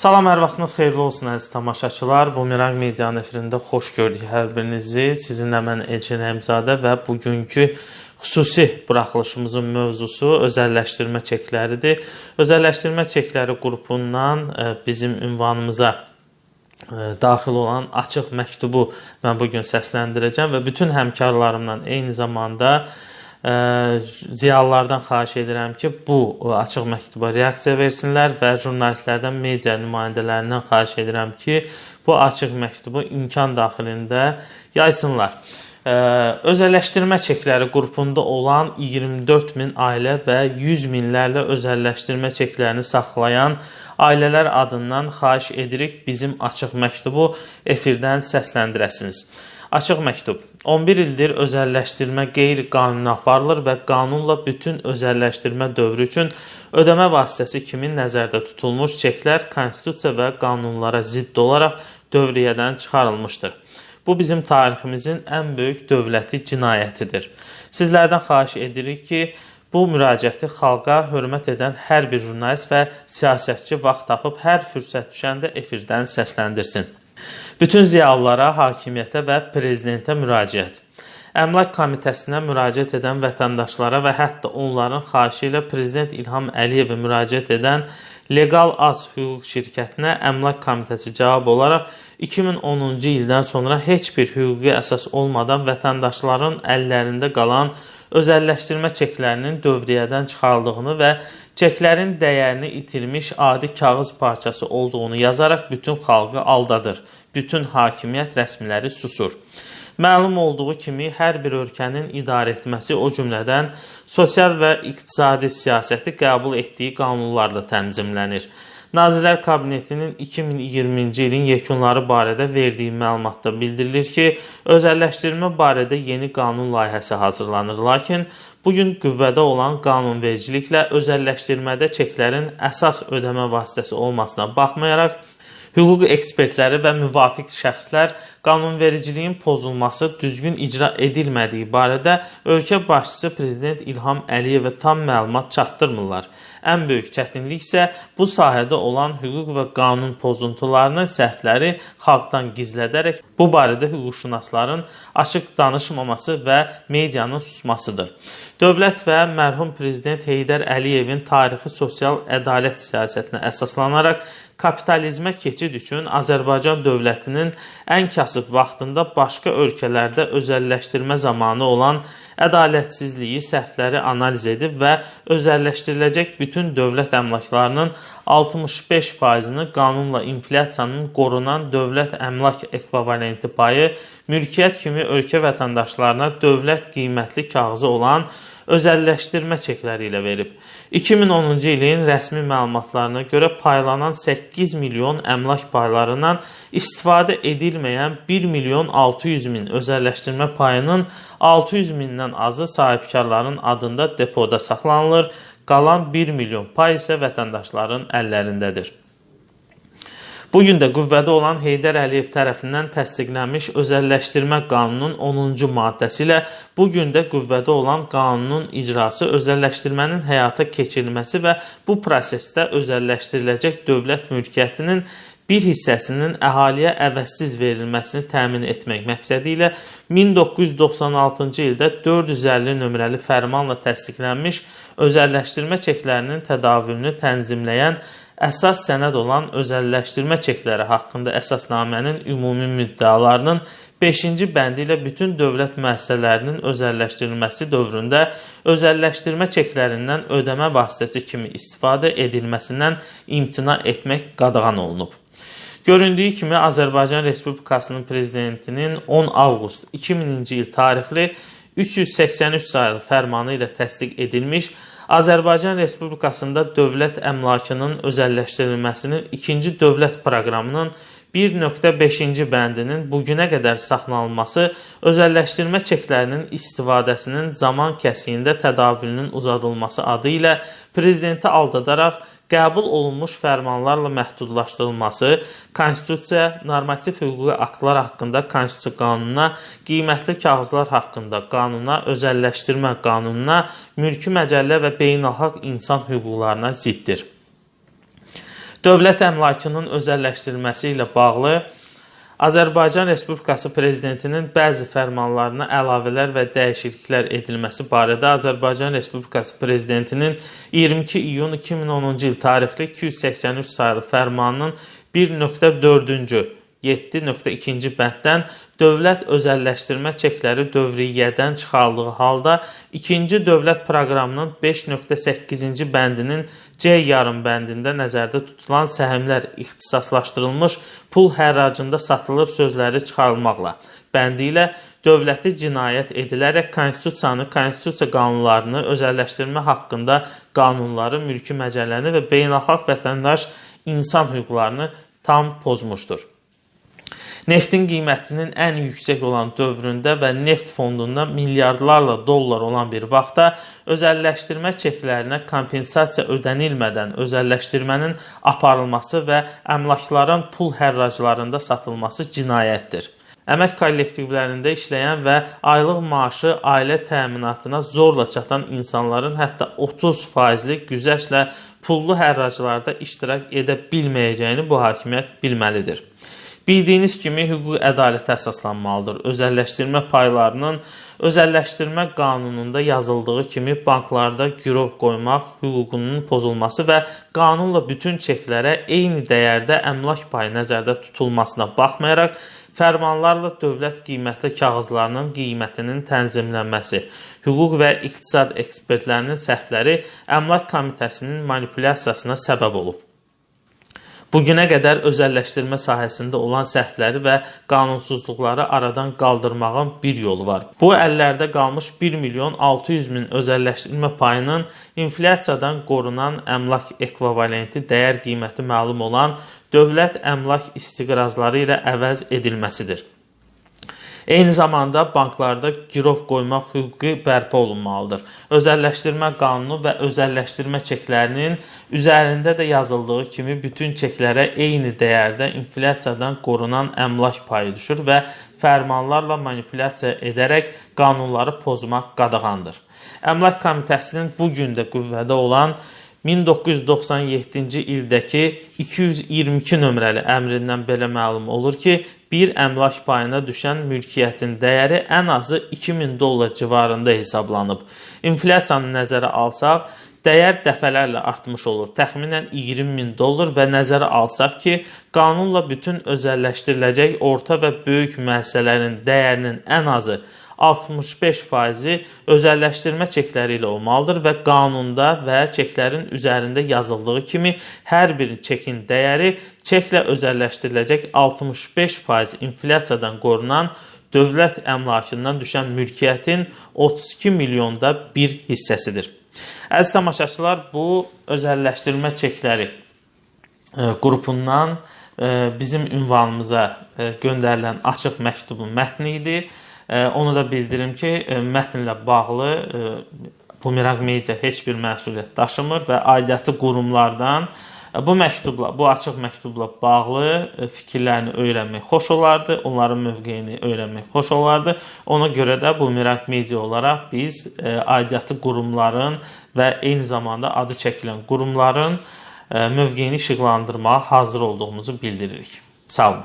Salam, hər vaxtınız xeyirli olsun əziz tamaşaçılar. Bumerang Medianın efirində xoş gördük hər birinizi. Sizinlə mən Elçin Həmzadə və bugünkü xüsusi buraxılışımızın mövzusu özəlləşdirmə çekləridir. Özəlləşdirmə çekləri qrupundan e, bizim ünvanımıza e, daxil olan açıq məktubu mən bu gün səsləndirəcəm və bütün həmkarlarımla eyni zamanda ziyalılardan xahiş edirəm ki, bu açıq məktuba reaksiya versinlər və jurnalistlərdən, media nümayəndələrindən xahiş edirəm ki, bu açıq məktubu imkan daxilində yaysınlar. Özəlləşdirmə çekləri qrupunda olan 24 min ailə və 100 minlərlə özəlləşdirmə çeklərini saxlayan ailələr adından xahiş edirik bizim açıq məktubu efirdən səsləndirəsiniz. Açıq məktub. 11 ildir özəlləşdirmə qeyri-qanuni aparılır və qanunla bütün özəlləşdirmə dövrü üçün ödəmə vasitəsi kimi nəzərdə tutulmuş çeklər konstitusiya və qanunlara zidd olaraq dövriyyədən çıxarılmışdır. Bu bizim tariximizin ən böyük dövləti cinayətidir. Sizlərdən xahiş edirik ki, bu müraciəti xalqa hörmət edən hər bir jurnalist və siyasətçi vaxt tapıb hər fürsət düşəndə efirdən səsləndirsin. Bütün ziyalılara, hakimiyyətə və prezidentə müraciət. Əmlak komitəsinə müraciət edən vətəndaşlara və hətta onların xahişi ilə prezident İlham Əliyevə müraciət edən Legal Az Hüquq şirkətinə Əmlak komitəsi cavab olaraq 2010-cu ildən sonra heç bir hüquqi əsas olmadan vətəndaşların əllərində qalan özəlləşdirmə çeklərinin dövriyyədən çıxarıldığını və çeklərin dəyərini itirmiş adi kağız parçası olduğunu yazaraq bütün xalqı aldadır bütün hakimiyyət rəsmiləri susur. Məlum olduğu kimi hər bir ölkənin idarə etməsi, o cümlədən sosial və iqtisadi siyasəti qəbul etdiyi qanunlarla tənzimlənir. Nazirlər Kabinetinin 2020-ci ilin yekunları barədə verdiyi məlumatda bildirilir ki, özəlləşdirmə barədə yeni qanun layihəsi hazırlanır, lakin bu gün qüvvədə olan qanunvericiliklə özəlləşdirmədə çeklərin əsas ödəmə vasitəsi olmasına baxmayaraq Hüquq ekspertləri və müvafiq şəxslər qanunvericiliyin pozulması düzgün icra edilmədiyi barədə ölkə başçısı prezident İlham Əliyevə tam məlumat çatdırmırlar. Ən böyük çətinlik isə bu sahədə olan hüquq və qanun pozuntularını, səhvləri xalqdan gizlədərək bu barədə hüquqşünasların açıq danışmaması və medianın susmasıdır. Dövlət və mərhum prezident Heydər Əliyevin tarixi sosial ədalət siyasətinə əsaslanaraq kapitalizmə keçid üçün Azərbaycan dövlətinin ən kasıb vaxtında başqa ölkələrdə özəlləşdirmə zamanı olan ədalətsizliyi, səhvləri analiz edib və özəlləşdiriləcək bütün dövlət əmlaklarının 65%-ni qanunla inflyasiyanın qorunan dövlət əmlak ekvivalenti payı mülkiyyət kimi ölkə vətəndaşlarına dövlət qiymətli kağızı olan özəlləşdirmə çekləri ilə verib. 2010-cu ilin rəsmi məlumatlarına görə paylanan 8 milyon əmlak paylarından istifadə edilməyən 1 milyon 600 min özəlləşdirmə payının 600 mindən azı sahibkarların adında depoda saxlanılır, qalan 1 milyon pay isə vətəndaşların əllərindədir. Bu gün də qüvvədə olan Heydər Əliyev tərəfindən təsdiqlənmiş özəlləşdirmə qanunun 10-cu maddəsi ilə bu gün də qüvvədə olan qanunun icrası, özəlləşdirmənin həyata keçirilməsi və bu prosesdə özəlləşdiriləcək dövlət mülkiyyətinin bir hissəsinin əhaliyə əvəzsiz verilməsini təmin etmək məqsədi ilə 1996-cı ildə 450 nömrəli fərmanla təsdiqlənmiş özəlləşdirmə çeklərinin tədavülünü tənzimləyən əsas sənəd olan özəlləşdirmə çekləri haqqında əsasnamənin ümumi müddəalarının 5-ci bəndi ilə bütün dövlət müəssisələrinin özəlləşdirilməsi dövründə özəlləşdirmə çeklərindən ödəmə vasitəsi kimi istifadə edilməsindən imtina etmək qadağan olunub. Göründüyü kimi Azərbaycan Respublikasının prezidentinin 10 avqust 2000-ci il tarixli 383 sayılı fərmanı ilə təsdiq edilmiş Azərbaycan Respublikasında dövlət əmlakının özəlləşdirilməsinin ikinci dövlət proqramının 1.5-ci bəndinin bugünə qədər saxlanılması özəlləşdirmə çeklərinin istifadəsinin zaman kəsiyində tədavülünün uzadılması adı ilə prezidenti aldadaraq qəbul olunmuş fərmanlarla məhdudlaşdırılması, konstitusiya, normativ hüquqi aktlar haqqında konstitusiya qanununa, qiymətli kağızlar haqqında qanuna, özəlləşdirmə qanununa, mülki məcəllə və beynəlxalq insan hüquqlarına ziddir. Dövlət əmlakının özəlləşdirilməsi ilə bağlı Azərbaycan Respublikası prezidentinin bəzi fərmanlarına əlavələr və dəyişikliklər edilməsi barədə Azərbaycan Respublikası prezidentinin 22 iyun 2010-cu il tarixli 283 sayılı fərmanının 1.4-cü 7.2-ci bənddən dövlət özəlləşdirmə çekləri dövriyyədən çıxarıldığı halda ikinci dövlət proqramının 5.8-ci bəndinin C yarım bəndində nəzərdə tutulan səhmlər ixtisaslaşdırılmış pul hərracında satılır sözləri çıxarılmaqla bəndi ilə dövləti cinayət edilərək konstitusiyanı, konstitusiya qanunlarını, özəlləşdirmə haqqında qanunları, mülki məcəlləni və beynəlxalq vətəndaş insan hüquqlarını tam pozmuşdur. Neftin qiymətinin ən yüksək olan dövründə və neft fondunda milyardlarla dollar olan bir vaxtda özəlləşdirmə çeklərinə kompensasiya ödənilmədən özəlləşdirmənin aparılması və əmlakların pul hərraclarında satılması cinayətdir. Əmək kollektivlərində işləyən və aylıq maaşı ailə təminatına zorla çatan insanların hətta 30 faizli güzəştlə pullu hərraclarda iştirak edə bilməyəcəyini bu hakimiyyət bilməlidir. Bildiyiniz kimi hüquqi ədalətə əsaslanmalıdır. Özəlləşdirmə paylarının özəlləşdirmə qanununda yazıldığı kimi banklarda girov qoymaq hüququnun pozulması və qanunla bütün çeklərə eyni dəyərdə əmlak payı nəzərdə tutulmasına baxmayaraq fərmanlarla dövlət qiymətli kağızlarının qiymətinin tənzimlənməsi, hüquq və iqtisad ekspertlərinin səhvləri Əmlak Komitəsinin manipulyasiyasına səbəb olub. Bugünə qədər özəlləşdirmə sahəsində olan səhvləri və qanunsuzluqları aradan qaldırmağın bir yolu var. Bu əllərdə qalmış 1 milyon 600 min özəlləşdirmə payının inflyasiyadan qorunan əmlak ekvivalenti dəyər qiyməti məlum olan dövlət əmlak istiqrazları ilə əvəz edilməsidir. Eyni zamanda banklarda girov qoymaq hüququ bərpa olunmalıdır. Özəlləşdirmə qanunu və özəlləşdirmə çeklərinin üzərində də yazıldığı kimi bütün çeklərə eyni dəyərdə inflyasiyadan qorunan əmlak payı düşür və fərmanlarla manipulyasiya edərək qanunları pozmaq qadağandır. Əmlak Komitəsinin bu gün də qüvvədə olan 1997-ci ildəki 222 nömrəli əmrindən belə məlum olur ki, bir əmlak payına düşən mülkiyyətin dəyəri ən azı 2000 dollar civarında hesablanıb. İnflyasiyanı nəzərə alsaq, dəyər dəfələrlə artmış olur. Təxminən 20 min dollar və nəzərə alsaq ki, qanunla bütün özəlləşdiriləcək orta və böyük müəssisələrin dəyərinin ən azı 65%-i özəlləşdirmə çekləri ilə olmalıdır və qanunda və çeklərin üzərində yazıldığı kimi hər bir çekin dəyəri çeklə özəlləşdiriləcək 65% inflyasiyadan qorunan dövlət əmlakından düşən mülkiyyətin 32 milyonda bir hissəsidir. Əziz tamaşaçılar, bu özəlləşdirmə çekləri e, qrupundan e, bizim ünvanımıza e, göndərilən açıq məktubun mətni idi. Onu da bildirim ki, mətnlə bağlı Bumerang Media heç bir məsuliyyət daşımır və aidiyyəti qurumlardan bu məktubla, bu açıq məktubla bağlı fikirlərini öyrənmək xoş olardı, onların mövqeyini öyrənmək xoş olardı. Ona görə də Bumerang Media olaraq biz aidiyyəti qurumların və eyni zamanda adı çəkilən qurumların mövqeyini işıqlandırmağa hazır olduğumuzu bildiririk. Sağ olun.